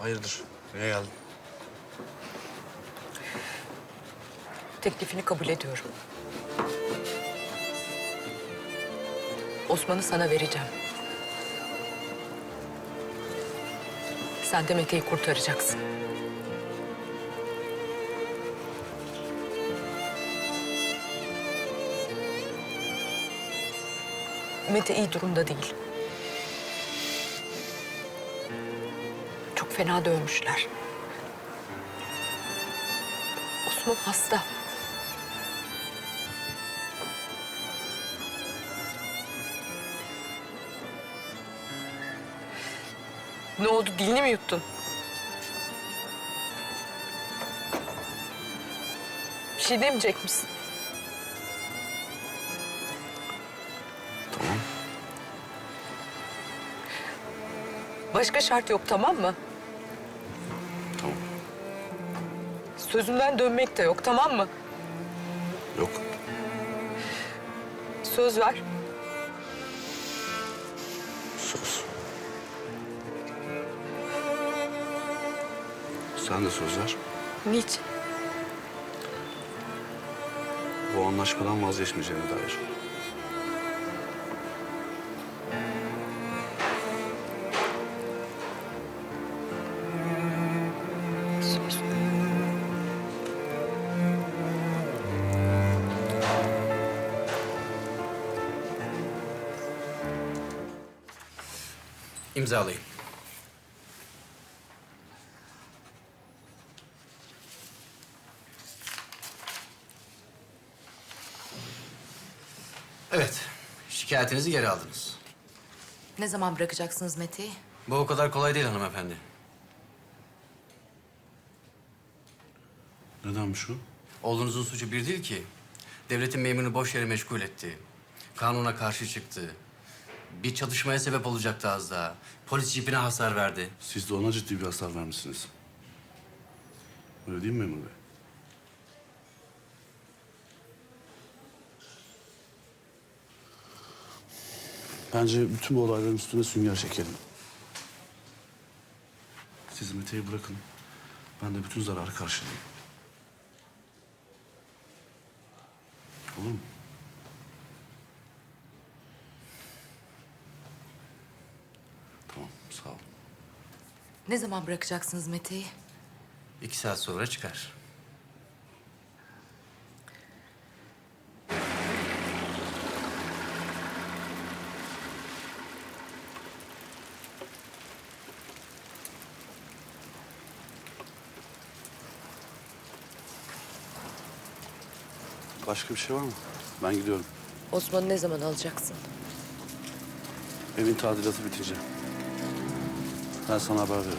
Hayırdır? Niye geldin? Teklifini kabul ediyorum. Osman'ı sana vereceğim. Sen de Mete'yi kurtaracaksın. Mete iyi durumda değil. Çok fena dövmüşler. Osman hasta. Ne oldu? Dilini mi yuttun? Bir şey demeyecek misin? Başka şart yok tamam mı? Tamam. Sözümden dönmek de yok tamam mı? Yok. Söz ver. Söz. Sen de söz ver. Niçin? Bu anlaşmadan vazgeçmeyeceğine dair. İmzalayın. Evet, şikayetinizi geri aldınız. Ne zaman bırakacaksınız Mete'yi? Bu o kadar kolay değil hanımefendi. Nedenmiş o? Oğlunuzun suçu bir değil ki. Devletin memurunu boş yere meşgul etti. Kanuna karşı çıktı. Bir çatışmaya sebep olacaktı az daha. Polis jipine hasar verdi. Siz de ona ciddi bir hasar vermişsiniz. Öyle değil mi memur bey? Bence bütün bu olayların üstüne sünger çekelim. Siz Mete'yi bırakın. Ben de bütün zararı karşılayayım. Olur mu? Tamam, sağ olun. Ne zaman bırakacaksınız Mete'yi? İki saat sonra çıkar. Başka bir şey var mı? Ben gidiyorum. Osman'ı ne zaman alacaksın? Evin tadilatı bitince. Ben sana haber veririm.